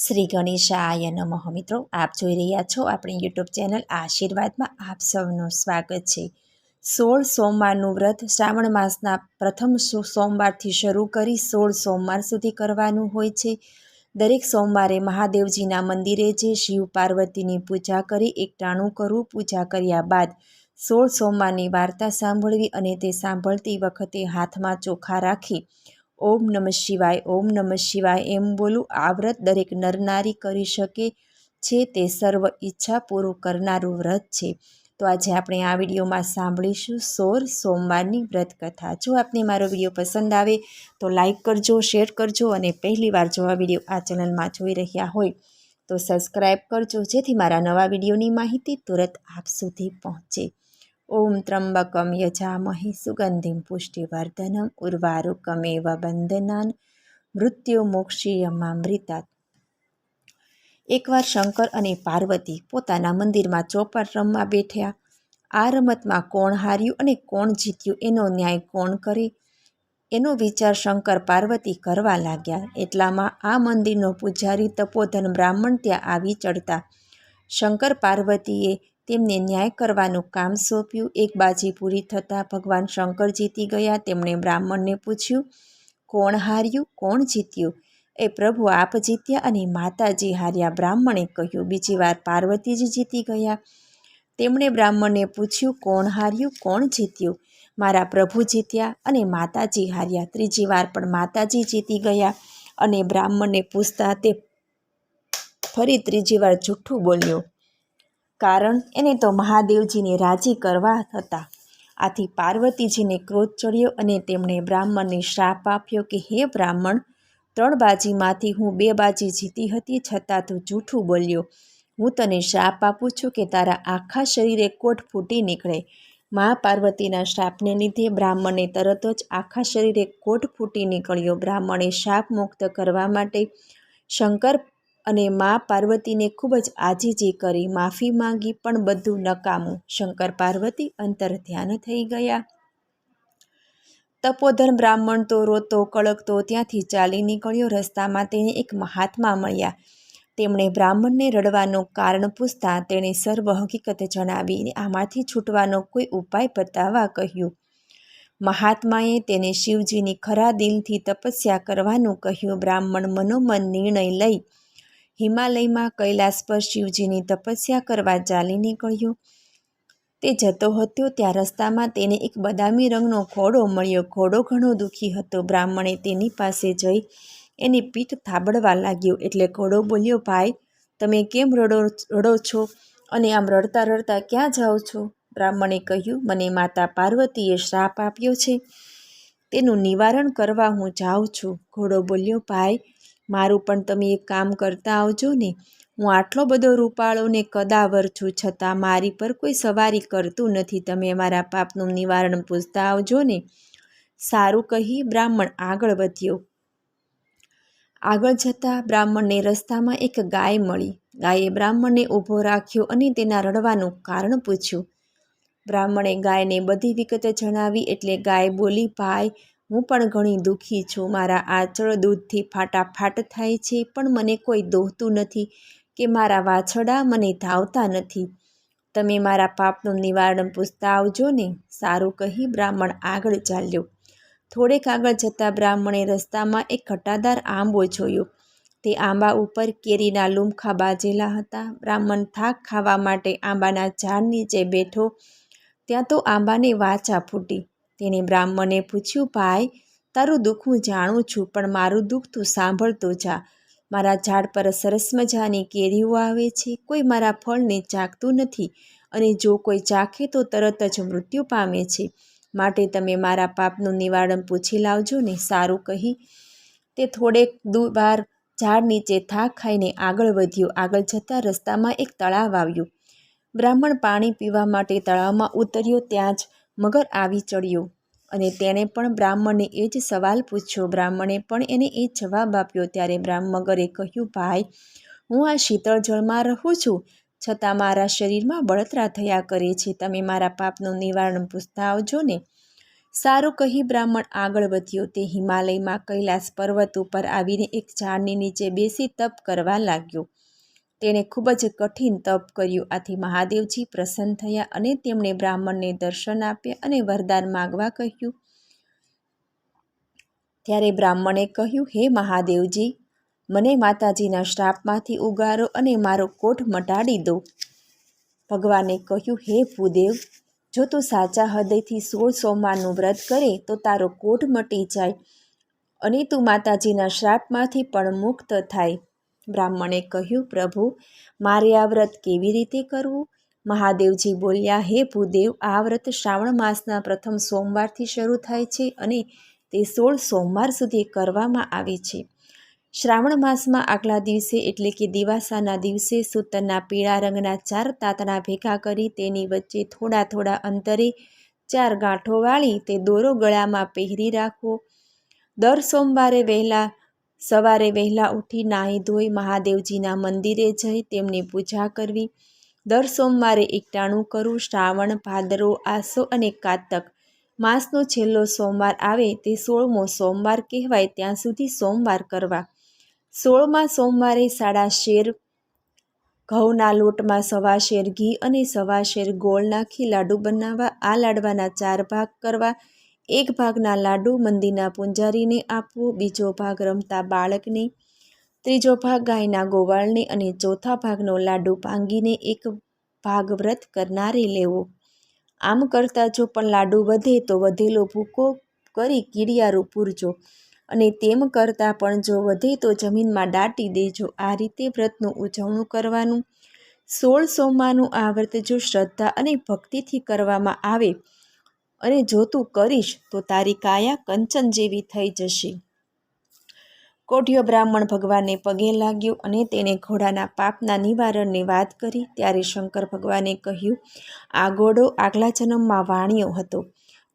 શ્રી ગણેશાય નમઃ. મિત્રો, આપ જોઈ રહ્યા છો આપણી યુટ્યુબ ચેનલ આશીર્વાદમાં આપ સૌનું સ્વાગત છે. સોળ સોમવારનું વ્રત શ્રાવણ માસના પ્રથમ સોમવારથી શરૂ કરી સોળ સોમવાર સુધી કરવાનું હોય છે. દરેક સોમવારે મહાદેવજીના મંદિરે જે શિવ પાર્વતીની પૂજા કરી, એકટાણું કરવું પૂજા કર્યા બાદ સોળ સોમવારની વાર્તા સાંભળવી અને તે સાંભળતી વખતે હાથમાં ચોખા રાખી ઓમ નમઃ શિવાય, ઓમ નમઃ શિવાય એમ બોલું. આ વ્રત દરેક નરનારી કરી શકે છે તે સર્વ ઈચ્છા પૂરું કરનારું વ્રત છે. તો આજે આપણે આ વિડીયોમાં સાંભળીશું સોર સોમવારની વ્રત કથા જો આપને મારો વીડિયો પસંદ આવે તો લાઈક કરજો, શેર કરજો અને પહેલી વાર જો આ વીડિયો આ ચેનલમાં જોઈ રહ્યા હોય તો સબસ્ક્રાઈબ કરજો જેથી મારા નવા વિડીયોની માહિતી તુરંત આપ સુધી પહોંચે. ઓમ ત્રંબકમ યજામહે સુગંધિમ પુષ્ટિવર્ધનમ ઉર્વારુકમેવ બંધનાન મૃત્યુ મોક્ષીયમામૃતાત એકવાર શંકર અને પાર્વતી પોતાના મંદિરમાં ચોપાટ રમવા બેઠ્યા આ રમતમાં કોણ હાર્યું અને કોણ જીત્યું એનો ન્યાય કોણ કરે એનો વિચાર શંકર પાર્વતી કરવા લાગ્યા એટલામાં આ મંદિરનો પૂજારી તપોધન બ્રાહ્મણ ત્યાં આવી ચડતા। શંકર પાર્વતીએ તેમને ન્યાય કરવાનું કામ સોંપ્યું. એક બાજી પૂરી થતાં ભગવાન શંકર જીતી ગયા. તેમણે બ્રાહ્મણને પૂછ્યું, કોણ હાર્યું? કોણ જીત્યું? એ પ્રભુ આપ જીત્યા અને માતાજી હાર્યા. બ્રાહ્મણે કહ્યું, બીજી વાર પાર્વતીજી જીતી ગયા. તેમણે બ્રાહ્મણને પૂછ્યું, કોણ હાર્યું? કોણ જીત્યું? મારા પ્રભુ જીત્યા અને માતાજી હાર્યા. ત્રીજી વાર પણ માતાજી જીતી ગયા. અને બ્રાહ્મણને પૂછતા તે ફરી ત્રીજી વાર જૂઠું બોલ્યો. કારણ એને તો મહાદેવજીને રાજી કરવા હતા. આથી પાર્વતીજીને ક્રોધ ચડ્યો અને તેમણે બ્રાહ્મણને શ્રાપ આપ્યો કે, હે બ્રાહ્મણ, ત્રણ બાજીમાંથી હું બે બાજી જીતી હતી છતાં તું જૂઠું બોલ્યો. હું તને શ્રાપ આપું છું કે તારા આખા શરીરે કોટ ફૂટી નીકળે. મા પાર્વતીના શ્રાપને લીધે બ્રાહ્મણને તરત જ આખા શરીરે કોટ ફૂટી નીકળ્યો. બ્રાહ્મણે શાપ મુક્ત કરવા માટે શંકર અને મા પાર્વતીને ખૂબ જ આજીજી કરી માફી માંગી પણ બધું નકામું. શંકર પાર્વતી અંતર ધ્યાન થઈ ગયા. તપોધન બ્રાહ્મણ તો રોતો કળકતો ત્યાંથી ચાલી નીકળ્યો રસ્તામાં તેને એક મહાત્મા મળ્યા. તેમણે બ્રાહ્મણને રડવાનું કારણ પૂછતા તેણે સર્વ હકીકત જણાવી આમાંથી છૂટવાનો કોઈ ઉપાય બતાવવા કહ્યું. મહાત્માએ તેને શિવજીની ખરા દિલથી તપસ્યા કરવાનું કહ્યું. બ્રાહ્મણ મનોમન નિર્ણય લઈ હિમાલયમાં કૈલાસ પર શિવજીની તપસ્યા કરવા ચાલી નીકળ્યો. તે જતો હતો ત્યાં રસ્તામાં તેને એક બદામી રંગનો ઘોડો મળ્યો. ઘોડો ઘણો દુઃખી હતો. બ્રાહ્મણે તેની પાસે જઈ એની પીઠ થાબડવા લાગ્યો. એટલે ઘોડો બોલ્યો, ભાઈ, તમે કેમ રડો રડો છો? અને આમ રડતા રડતા ક્યાં જાઓ છો? બ્રાહ્મણે કહ્યું, મને માતા પાર્વતીએ શ્રાપ આપ્યો છે. તેનું નિવારણ કરવા હું જાઉં છું. ઘોડો બોલ્યો, ભાઈ મારું પણ તમે એક કામ કરતા આવજો ને. હું આટલો બધો રૂપાળો ને કદાવર છું છતાં મારી પર કોઈ સવારી કરતું નથી. તમે મારા પાપનું નિવારણ પૂછતા આવજો ને. સારું કહી બ્રાહ્મણ આગળ વધ્યો. આગળ જતાં બ્રાહ્મણને રસ્તામાં એક ગાય મળી. ગાયે બ્રાહ્મણને ઊભો રાખ્યો અને તેના રડવાનું કારણ પૂછ્યું. બ્રાહ્મણે ગાયને બધી વિગત જણાવી એટલે ગાય બોલી, ભાઈ હું પણ ઘણી દુઃખી છું. મારા આંચળ દૂધથી ફાટાફાટ થાય છે, પણ મને કોઈ દોહતું નથી કે મારા વાછડા મને ધાવતા નથી. તમે મારા પાપનું નિવારણ પૂછતા આવજો ને. સારું કહી બ્રાહ્મણ આગળ ચાલ્યો. થોડેક આગળ જતાં બ્રાહ્મણે રસ્તામાં એક ઘટાદાર આંબો જોયો. તે આંબા ઉપર કેરીના લૂમખા બાજેલા હતા. બ્રાહ્મણ થાક ખાવા માટે આંબાના ઝાડ નીચે બેઠો, ત્યાં તો આંબાને વાચા ફૂટી. તેણે બ્રાહ્મણે પૂછ્યું, ભાઈ, તારું દુઃખ હું જાણું છું, પણ મારું દુઃખ તું સાંભળતો જા. મારા ઝાડ પર સરસ મજાની કેરીઓ આવે છે. કોઈ મારા ફળને ચાખતું નથી અને જો કોઈ ચાખે તો તરત જ મૃત્યુ પામે છે. માટે તમે મારા પાપનું નિવારણ પૂછી લાવજો ને સારું કહી. તે થોડેક દૂર ઝાડ નીચે થાક ખાઈને આગળ વધ્યો. આગળ જતાં રસ્તામાં એક તળાવ આવ્યું. બ્રાહ્મણ પાણી પીવા માટે તળાવમાં ઉતર્યો. ત્યાં જ મગર આવી ચડ્યો. અને તેણે પણ બ્રાહ્મણને એ જ સવાલ પૂછ્યો. બ્રાહ્મણે પણ એને એ જવાબ આપ્યો. ત્યારે બ્રાહ્મ મગરે કહ્યું, ભાઈ, હું આ શીતળ જળમાં રહું છું. છતાં મારા શરીરમાં બળતરા થયા કરે છે. તમે મારા પાપનું નિવારણ પૂછતા આવજો ને. સારું કહી બ્રાહ્મણ આગળ વધ્યો. તે હિમાલયમાં કૈલાસ પર્વત ઉપર આવીને એક ઝાડની નીચે બેસી તપ કરવા લાગ્યો. તેણે ખૂબ જ કઠિન તપ કર્યું. આથી મહાદેવજી પ્રસન્ન થયા અને તેમણે બ્રાહ્મણને દર્શન આપ્યા અને વરદાન માગવા કહ્યું. ત્યારે બ્રાહ્મણે કહ્યું, હે મહાદેવજી, મને માતાજીના શ્રાપમાંથી ઉગારો અને મારો કોઠ મટાડી દો. ભગવાને કહ્યું, હે ભૂદેવ, જો તું સાચા હૃદયથી સોળ સોમવારનું વ્રત કરે, તો તારો કોઠ મટી જાય અને તું માતાજીના શ્રાપમાંથી પણ મુક્ત થાય. બ્રાહ્મણે કહ્યું, પ્રભુ, મારે આ વ્રત કેવી રીતે કરવું? મહાદેવજી બોલ્યા, હે ભૂદેવ, આ વ્રત શ્રાવણ માસના પ્રથમ સોમવારથી શરૂ થાય છે અને તે સોળ સોમવાર સુધી કરવામાં આવે છે. શ્રાવણ માસમાં આગલા દિવસે એટલે કે દિવાસાના દિવસે સૂતરના પીળા રંગના ચાર તાતણા ભેગા કરી તેની વચ્ચે થોડા થોડા અંતરે ચાર ગાંઠો વાળી તે દોરો ગળામાં પહેરી રાખવો દર સોમવારે વહેલા સવારે વહેલા ઉઠી નાહી ધોઈ મહાદેવજીના મંદિરે જઈ તેમની પૂજા કરવી. દર સોમવારે એકટાણું કરવું શ્રાવણ ભાદરો આસો અને કાતક. માસનો છેલ્લો સોમવાર આવે તે સોળમો સોમવાર કહેવાય ત્યાં સુધી સોમવાર કરવા. સોળમા સોમવારે સાડા શેર, ઘઉંના લોટમાં સવા શેર ઘી અને સવા શેર ગોળ નાખી લાડુ બનાવવા, આ લાડવાના ચાર ભાગ કરવા એક ભાગના લાડુ મંદિરના પૂંજારીને આપવો, બીજો ભાગ રમતા બાળકને, ત્રીજો ભાગ ગાયના ગોવાળને અને ચોથા ભાગનો લાડુ ભાંગીને એક ભાગ વ્રત કરનારે લેવો. આમ કરતાં જો પણ લાડુ વધે તો વધેલો ભૂકો કરી કીડિયારું પૂરજો અને તેમ કરતાં પણ જો વધે તો જમીનમાં દાટી દેજો. આ રીતે વ્રતનું ઉજવણું કરવાનું. સોળ સોમવારનું આ વ્રત જો શ્રદ્ધા અને ભક્તિથી કરવામાં આવે અને જો તું કરીશ, તો તારી કાયા કંચન જેવી થઈ જશે. કોઢિયો બ્રાહ્મણ ભગવાનને પગે લાગ્યો અને તેને ઘોડાના પાપના નિવારણની વાત કરી, ત્યારે શંકર ભગવાને કહ્યું, આ ઘોડો આગલા જન્મમાં વાણ્યો હતો.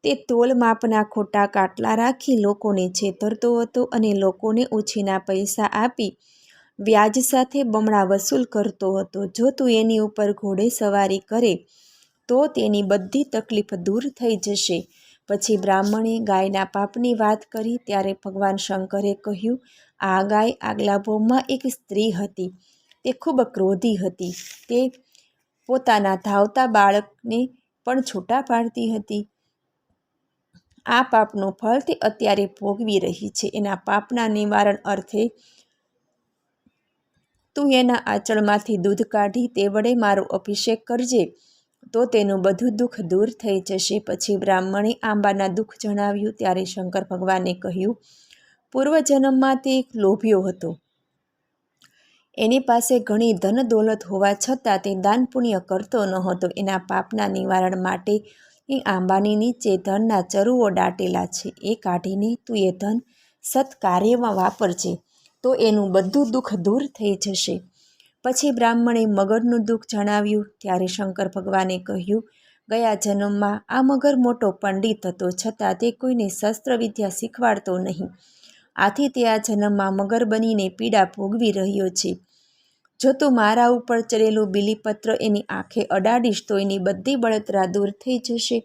તે તોલ માપના ખોટા કાટલા રાખી લોકોને છેતરતો હતો અને લોકોને ઓછીના પૈસા આપી વ્યાજ સાથે બમણા વસૂલ કરતો હતો. જો તું એની ઉપર ઘોડે સવારી કરે તો તેની બધી તકલીફ દૂર થઈ જશે. પછી બ્રાહ્મણે ગાયના પાપની વાત કરી ત્યારે ભગવાન શંકરે કહ્યું, આ ગાય આગલા ભોમમાં એક સ્ત્રી હતી. તે ખૂબ ક્રોધી હતી. તે પોતાના ધાવતા બાળકને પણ છૂટા પાડતી હતી. આ પાપનું ફળ તે અત્યારે ભોગવી રહી છે. એના પાપના નિવારણ અર્થે તું એના આંચળમાંથી દૂધ કાઢી તે વડે મારો અભિષેક કરજે. તો તેનું બધું દુઃખ દૂર થઈ જશે. પછી બ્રાહ્મણે આંબાના દુઃખ જણાવ્યું. ત્યારે શંકર ભગવાને કહ્યું, પૂર્વજન્મમાં તે એક લોભિયો હતો. એની પાસે ઘણી ધન દોલત હોવા છતાં તે દાન પુણ્ય કરતો ન હતો એના પાપના નિવારણ માટે એ આંબાની નીચે ધનના ચરુઓ દાટેલા છે. એ કાઢીને તું એ ધન સત્કાર્યમાં વાપરજે તો એનું બધું દુઃખ દૂર થઈ જશે. પછી બ્રાહ્મણે મગરનું દુઃખ જણાવ્યું. ત્યારે શંકર ભગવાને કહ્યું, ગયા જન્મમાં આ મગર મોટો પંડિત હતો, છતાં તે કોઈને શસ્ત્ર વિદ્યા શીખવાડતો નહીં. આથી તે આ જન્મમાં મગર બનીને પીડા ભોગવી રહ્યો છે. જો તું મારા ઉપર ચડેલું બિલીપત્ર એની આંખે અડાડીશ, તો એની બધી બળતરા દૂર થઈ જશે.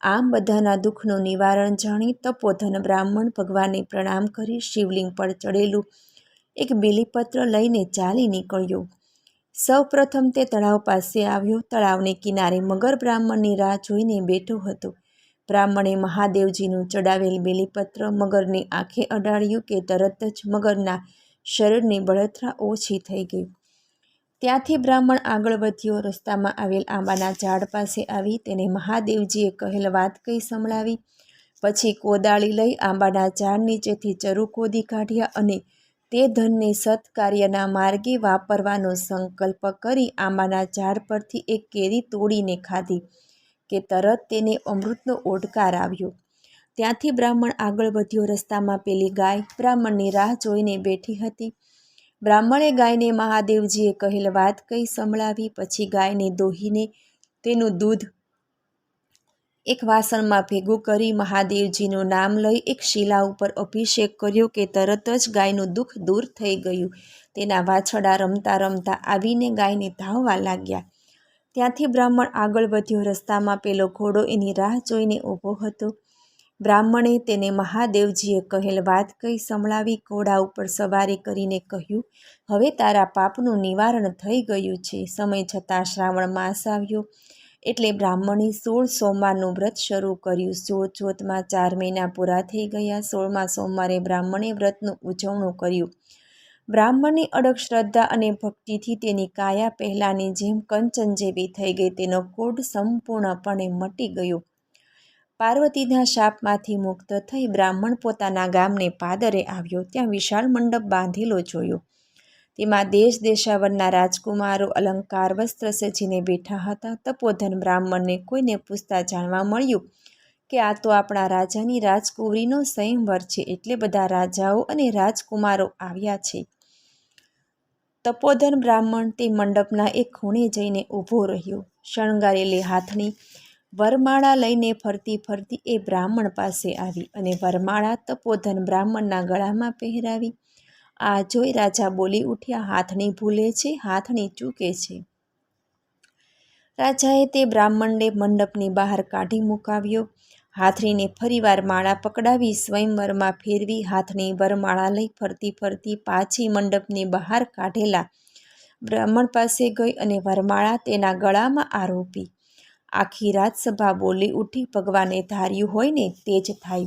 આમ બધાના દુઃખનું નિવારણ જાણી તપોધન બ્રાહ્મણ ભગવાનને પ્રણામ કરી શિવલિંગ પર ચડેલું એક બિલીપત્ર લઈને ચાલી નીકળ્યો. સૌ પ્રથમ તે તળાવ પાસે આવ્યો. તળાવને કિનારે મગર બ્રાહ્મણની રાહ જોઈને બેઠો હતો. બ્રાહ્મણે મહાદેવજીનું ચડાવેલ બેલીપત્ર મગરની આંખે અડાડ્યું કે તરત જ મગરના શરીરની બળતરા ઓછી થઈ ગઈ. ત્યાંથી બ્રાહ્મણ આગળ વધ્યો. રસ્તામાં આવેલ આંબાના ઝાડ પાસે આવી. તેને મહાદેવજીએ કહેલ વાત કહી સંભળાવી. પછી કોદાળી લઈ આંબાના ઝાડ નીચેથી ચરુ કોદી કાઢ્યા અને તે ધનને સત્કાર્યના માર્ગે વાપરવાનો સંકલ્પ કરી આંબાના ઝાડ પરથી એક કેરી તોડીને ખાધી કે તરત તેને અમૃતનો ઓડકાર આવ્યો. ત્યાંથી બ્રાહ્મણ આગળ વધ્યો. રસ્તામાં પેલી ગાય બ્રાહ્મણની રાહ જોઈને બેઠી હતી. બ્રાહ્મણે ગાયને મહાદેવજીએ કહેલ વાત કહી સંભળાવી. પછી ગાયને દોહીને તેનું દૂધ એક વાસણમાં ભેગું કરી મહાદેવજીનું નામ લઈ એક શિલા ઉપર અભિષેક કર્યો કે તરત જ ગાયનું દુઃખ દૂર થઈ ગયું. તેના વાછડા રમતા રમતા આવીને ગાયને ધાવવા લાગ્યા. ત્યાંથી બ્રાહ્મણ આગળ વધ્યો. રસ્તામાં પેલો ઘોડો એની રાહ જોઈને ઊભો હતો. બ્રાહ્મણે તેને મહાદેવજીએ કહેલ વાત કહી સંભળાવી ઘોડા ઉપર સવારી કરીને કહ્યું, હવે તારા પાપનું નિવારણ થઈ ગયું છે. સમય જતાં શ્રાવણ માસ આવ્યો. એટલે બ્રાહ્મણે સોળ સોમવારનું વ્રત શરૂ કર્યું. સોળ ચોથમાં ચાર મહિના પૂરા થઈ ગયા. સોળમાં સોમવારે બ્રાહ્મણે વ્રતનું ઉજવણું કર્યું. બ્રાહ્મણની અડગ શ્રદ્ધા અને ભક્તિથી તેની કાયા પહેલાંની જેમ કંચન જેવી થઈ ગઈ. તેનો કોઢ સંપૂર્ણપણે મટી ગયો. પાર્વતીના શાપમાંથી મુક્ત થઈ બ્રાહ્મણ પોતાના ગામને પાદરે આવ્યો. ત્યાં વિશાળ મંડપ બાંધેલો જોયો. તેમાં દેશ દેશાવરના રાજકુમારો, અલંકાર, વસ્ત્ર સજીને બેઠા હતા. તપોધન બ્રાહ્મણને કોઈને પૂછતા જાણવા મળ્યું કે આ તો આપણા રાજાની રાજકુંવરીનો સ્વયંવર છે. એટલે બધા રાજાઓ અને રાજકુમારો આવ્યા છે. તપોધન બ્રાહ્મણ તે મંડપના એક ખૂણે જઈને ઊભો રહ્યો. શણગારેલી હાથની વરમાળા લઈને ફરતી ફરતી એ બ્રાહ્મણ પાસે આવી અને વરમાળા તપોધન બ્રાહ્મણના ગળામાં પહેરાવી આ જોઈ રાજા બોલી ઉઠ્યા હાથણી ભૂલે છે હાથણી ચૂકે છે. રાજાએ તે બ્રાહ્મણને મંડપની બહાર કાઢી મુકાવ્યો. હાથણીને ફરીવાર માળા પકડાવી સ્વયંવરમાં ફેરવી હાથણી વરમાળા લઈ ફરતી ફરતી પાછી મંડપની બહાર કાઢેલા. બ્રાહ્મણ પાસે ગઈ અને વરમાળા તેના ગળામાં આરોપી. આખી રાજસભા બોલી ઉઠી, ભગવાને ધાર્યું હોય ને તે જ થાય.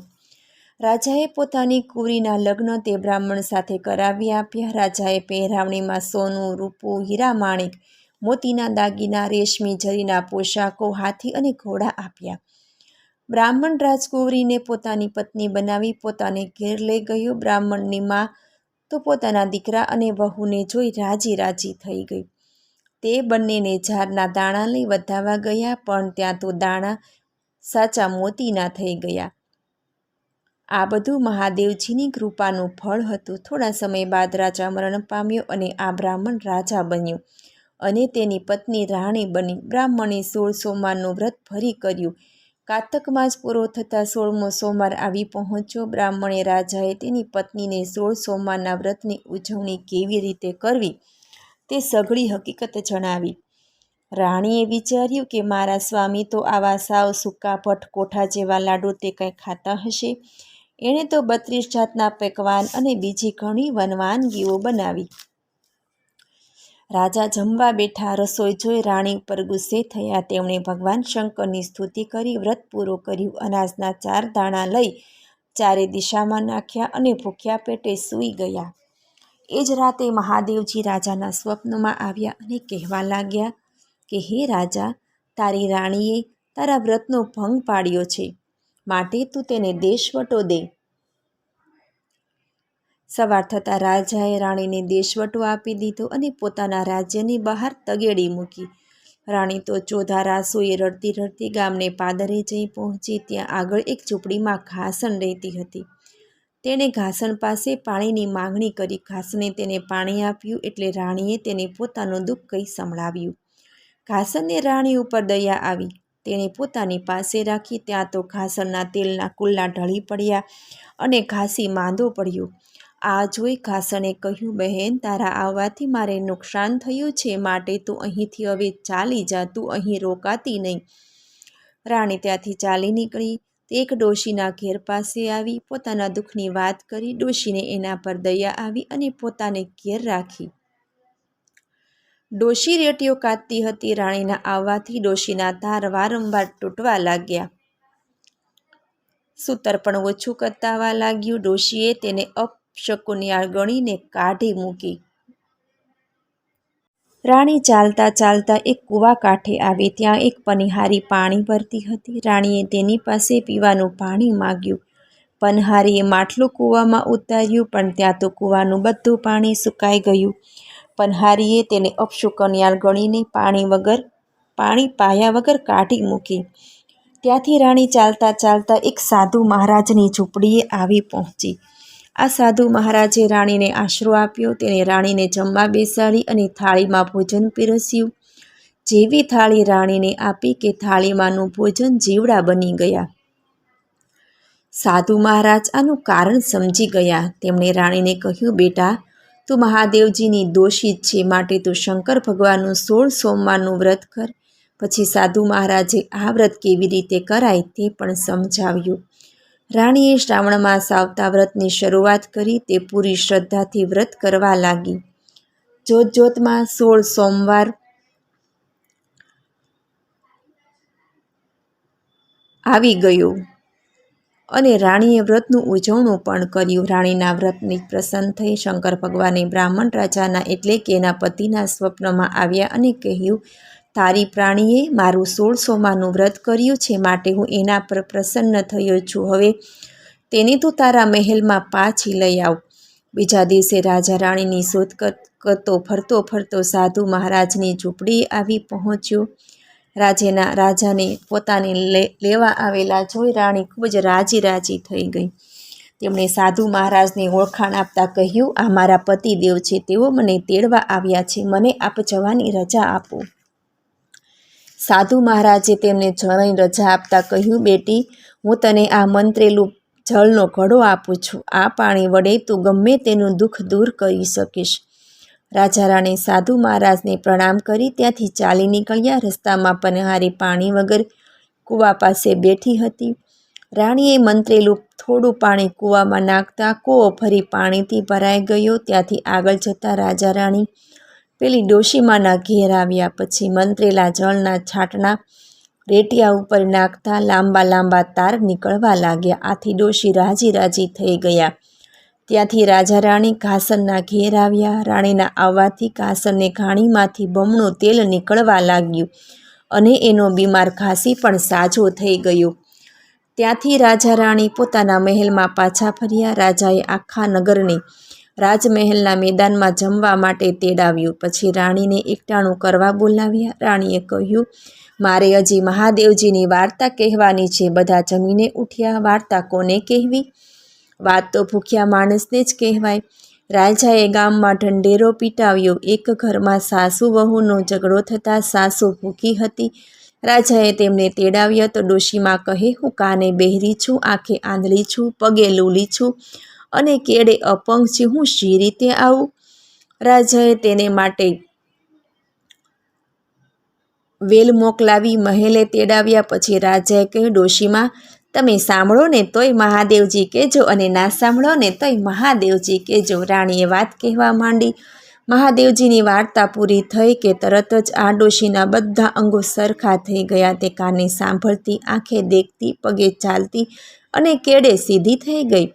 રાજાએ પોતાની કુરીના લગ્ન તે બ્રાહ્મણ સાથે કરાવી આપ્યા. રાજાએ પહેરાવણીમાં સોનું, રૂપું, હીરા, માણેક, મોતીના દાગીના, રેશમી જરીના પોશાકો, હાથી અને ઘોડા આપ્યા. બ્રાહ્મણ રાજકુંવરીને પોતાની પત્ની બનાવી પોતાને ઘેર લઈ ગયો. બ્રાહ્મણની માં તો પોતાના દીકરા અને વહુને જોઈ રાજી રાજી થઈ ગઈ. તે બંનેને ઝાડના દાણા લઈ વધાવવા ગયા, પણ ત્યાં તો દાણા સાચા મોતીના થઈ ગયા. આ બધું મહાદેવજીની કૃપાનું ફળ હતું. થોડા સમય બાદ રાજા મરણ પામ્યો અને આ બ્રાહ્મણ રાજા બન્યો અને તેની પત્ની રાણી બની. બ્રાહ્મણે સોળ સોમવારનું વ્રત ફરી કર્યું. કાતક માસ પૂરો થતાં સોળમો સોમવાર આવી પહોંચ્યો. બ્રાહ્મણે રાજાએ તેની પત્નીને સોળ સોમવારના વ્રતની ઉજવણી કેવી રીતે કરવી તે સઘળી હકીકત જણાવી. રાણીએ વિચાર્યું કે મારા સ્વામી તો આવા સાવ સૂકા ભટ્ટ કોઠા જેવા લાડુ તે કંઈ ખાતા હશે. એણે તો બત્રીસ જાતના પકવાન અને બીજી ઘણી વનવાનગીઓ બનાવી. રાજા જમવા બેઠા રસોઈ જોઈ રાણી ઉપર ગુસ્સે થયા. તેમણે ભગવાન શંકરની સ્તુતિ કરી, વ્રત પૂરો કર્યું, અનાજના ચાર દાણા લઈ ચારે દિશામાં નાખ્યા અને ભૂખ્યા પેટે સૂઈ ગયા. એ જ રાતે મહાદેવજી રાજાના સ્વપ્નમાં આવ્યા અને કહેવા લાગ્યા કે, હે રાજા, તારી રાણીએ તારા વ્રતનો ભંગ પાડ્યો છે. માટે તું તેને દેશવટો દે. સવાર થતાં રાજાએ રાણીને દેશવટો આપી દીધો અને પોતાના રાજ્યની બહાર તગેડી મૂકી. રાણી તો ચોધા રાસોએ રડતી રડતી ગામને પાદરે જઈ પહોંચી, ત્યાં આગળ એક ઝૂંપડીમાં ઘાસણ રહેતી હતી. તેણે ઘાસણ પાસે પાણીની માંગણી કરી. ઘાસને તેને પાણી આપ્યું એટલે રાણીએ તેને પોતાનું દુઃખ કહી સંભળાવ્યું. ઘાસણને રાણી ઉપર દયા આવી. તેણે પોતાની પાસે રાખી ત્યાં તો ઘાસણના તેલના કુલ્લા ઢળી પડ્યા અને ઘાસી માંદો પડ્યો. આ જોઈ ઘાસણે કહ્યું, બહેન, તારા આવવાથી મારે નુકસાન થયું છે, માટે તું અહીંથી હવે ચાલી જા, તું અહીં રોકાતી નહીં. રાણી ત્યાંથી ચાલી નીકળી. તે એક ડોશીના ઘેર પાસે આવી, પોતાના દુઃખની વાત કરી, ડોશીને એના પર દયા આવી અને પોતાને ઘેર રાખી. ડોશી રેટીઓ કાઢતી હતી, રાણીના આવવાથી ડોશીના ધાર વારંવાર તૂટવા લાગ્યા. સૂતર પણ ઓછું કરતાવા લાગ્યું. ડોશીએ તેને અપશકુનિયાળ ગણીને કાઢી મૂકી. રાણી ચાલતા ચાલતા એક કૂવા કાંઠે આવી. ત્યાં એક પનિહારી પાણી ભરતી હતી. રાણીએ તેની પાસે પીવાનું પાણી માગ્યું. પનહારીએ માટલું કૂવામાં ઉતાર્યું, પણ ત્યાં તો કૂવાનું બધું પાણી સુકાઈ ગયું. પનહારીએ તેને અપશુકન્યાળ ગણીને પાણી વગર, પાણી પાયા વગર કાઢી મૂકી. ત્યાંથી રાણી ચાલતા ચાલતા એક સાધુ મહારાજની ઝૂંપડીએ આવી પહોંચી. આ સાધુ મહારાજે રાણીને આશરો આપ્યો, તેને રાણીને જમવા બેસાડી અને થાળીમાં ભોજન પીરસ્યું. જેવી થાળી રાણીને આપી કે થાળીમાંનું ભોજન જીવડા બની ગયા. સાધુ મહારાજ આનું કારણ સમજી ગયા. તેમણે રાણીને કહ્યું, બેટા તું મહાદેવજીની દોષિત છે માટે તું શંકર ભગવાનનું સોળ સોમવારનું વ્રત કર. પછી સાધુ મહારાજે આ વ્રત કેવી રીતે કરાય તે પણ સમજાવ્યું. રાણીએ શ્રાવણ માસ આવતા વ્રતની શરૂઆત કરી તે પૂરી શ્રદ્ધાથી વ્રત કરવા લાગી. જોત જોતમાં સોળ સોમવાર આવી ગયું. અને રાણીએ વ્રતનું ઉજવણું પણ કર્યું. રાણીના વ્રતની પ્રસન્ન થઈ શંકર ભગવાને બ્રાહ્મણ રાજાના એટલે કે એના પતિના સ્વપ્નમાં આવ્યા અને કહ્યું, તારી પ્રાણીએ મારું સોળ સોમાનું વ્રત કર્યું છે, માટે હું એના પર પ્રસન્ન થયો છું. હવે તેને તું તારા મહેલમાં પાછી લઈ આવ. બીજા દિવસે રાજા રાણીની શોધ કરતો ફરતો ફરતો સાધુ મહારાજની ઝૂંપડી આવી પહોંચ્યો. રાજેના રાજાને પોતાને લેવા આવેલા જોઈ રાણી ખૂબ જ રાજી રાજી થઈ ગઈ. તેમણે સાધુ મહારાજને ઓળખાણ આપતા કહ્યું, આ મારા પતિદેવ છે, તેઓ મને તેડવા આવ્યા છે, મને આપ જવાની રજા આપો. સાધુ મહારાજે તેમને જવાની રજા આપતા કહ્યું, બેટી, હું તને આ મંત્રેલું જળનો ઘડો આપું છું. આ પાણી વડે તું ગમે તેનું દુઃખ દૂર કરી શકીશ. રાજા રાણી સાધુ મહારાજને પ્રણામ કરી ત્યાંથી ચાલી નીકળ્યા. રસ્તામાં પનહારી પાણી વગર કૂવા પાસે બેઠી હતી. રાણીએ મંત્રેલું થોડું પાણી કૂવામાં નાખતા કૂવો ફરી પાણીથી ભરાઈ ગયો. ત્યાંથી આગળ જતા રાજા રાણી પેલી ડોશીમાના ઘેર આવ્યા. પછી મંત્રેલા જળના છાંટણા રેટિયા ઉપર નાખતા લાંબા લાંબા તાર નીકળવા લાગ્યા. આથી ડોશી રાજી રાજી થઈ ગયા. ત્યાંથી રાજા રાણી ઘાસનના ઘેર આવ્યા. રાણીના આવવાથી ઘાસનને ઘાણીમાંથી બમણું તેલ નીકળવા લાગ્યું અને એનો બીમાર ઘાસી પણ સાજો થઈ ગયો. ત્યાંથી રાજા રાણી પોતાના મહેલમાં પાછા ફર્યા. રાજાએ આખા નગરને રાજમહેલના મેદાનમાં જમવા માટે તેડાવ્યું. પછી રાણીને એકટાણું કરવા બોલાવ્યા. રાણીએ કહ્યું, મારે હજી મહાદેવજીની વાર્તા કહેવાની છે. બધા જમીને ઉઠ્યા. વાર્તા કોને કહેવી? વાત તો ભૂખ્યા માણસને જ કહેવાય. રાજાએ ગામમાં ઢંઢેરો પીટાવ્યો. એક ઘરમાં સાસુ વહુનો ઝઘડો થતાં સાસુ ભૂખી હતી. રાજાએ તેમને તેડાવ્યા તો ડોશીમાં કહે, હું કાને બહેરી છું, આંખે આંધળી છું, પગે લૂલી છું અને કેડે અપંગ છે, હું શી રીતે આવું? રાજાએ તેને માટે વેલ મોકલાવી, મહેલે તેડાવ્યા. પછી રાજાએ કહ્યું, ડોશીમાં તમે સાંભળો ને તોય મહાદેવજી કહેજો અને ના સાંભળો ને તોય મહાદેવજી કહેજો. રાણીએ વાત કહેવા માંડી. મહાદેવજીની વાર્તા પૂરી થઈ કે તરત જ આ ડોશીના બધા અંગો સરખા થઈ ગયા. તે કાને સાંભળતી આંખે દેખતી, પગે ચાલતી અને કેડે સીધી થઈ ગઈ.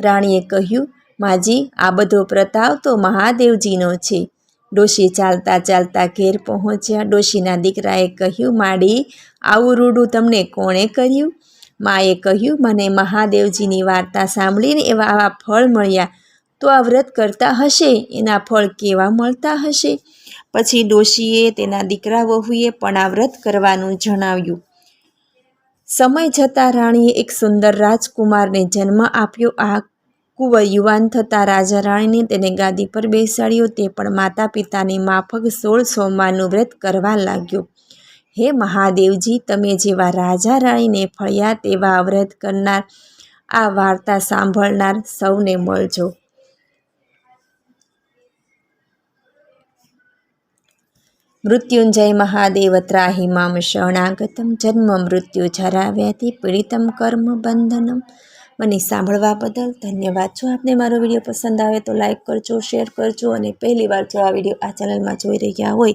રાણીએ કહ્યું, માજી, આ બધો પ્રતાપ તો મહાદેવજીનો છે. ડોશી ચાલતા ચાલતા ઘેર પહોંચ્યા. ડોશીના દીકરાએ કહ્યું, માડી, આવું રૂડું તમને કોણે કર્યું? માએ કહ્યું, મને મહાદેવજીની વાર્તા સાંભળીને એવા આવા ફળ મળ્યા. તો આ વ્રત કરતા હશે, એના ફળ કેવા મળતા હશે? પછી ડોશીએ તેના દીકરા વહુએ પણ આ વ્રત કરવાનું જણાવ્યું. સમય જતાં રાણીએ એક સુંદર રાજકુમારને જન્મ આપ્યો. આ કુંવર યુવાન થતાં રાજા રાણીને તેને ગાદી પર બેસાડ્યો. તે પણ માતા પિતાની માફક સોળ સોમવારનું વ્રત કરવા લાગ્યો. હે મહાદેવજી, તમે જેવા રાજા રાણીને ફળ્યા તેવા વ્રત કરનાર, આ વાર્તા સાંભળનાર સૌને મળજો. મૃત્યુંજય મહાદેવ ત્રાહિમામ શરણાગતમ, જન્મ મૃત્યુ જરાવ્યાથી પીડિતમ કર્મ બંધનમ. મને સાંભળવા બદલ ધન્યવાદ. જો આપને મારો વીડિયો પસંદ આવે તો લાઇક કરજો, શેર કરજો અને પહેલી વાર જો આ વીડિયો આ ચેનલમાં જોઈ રહ્યા હોય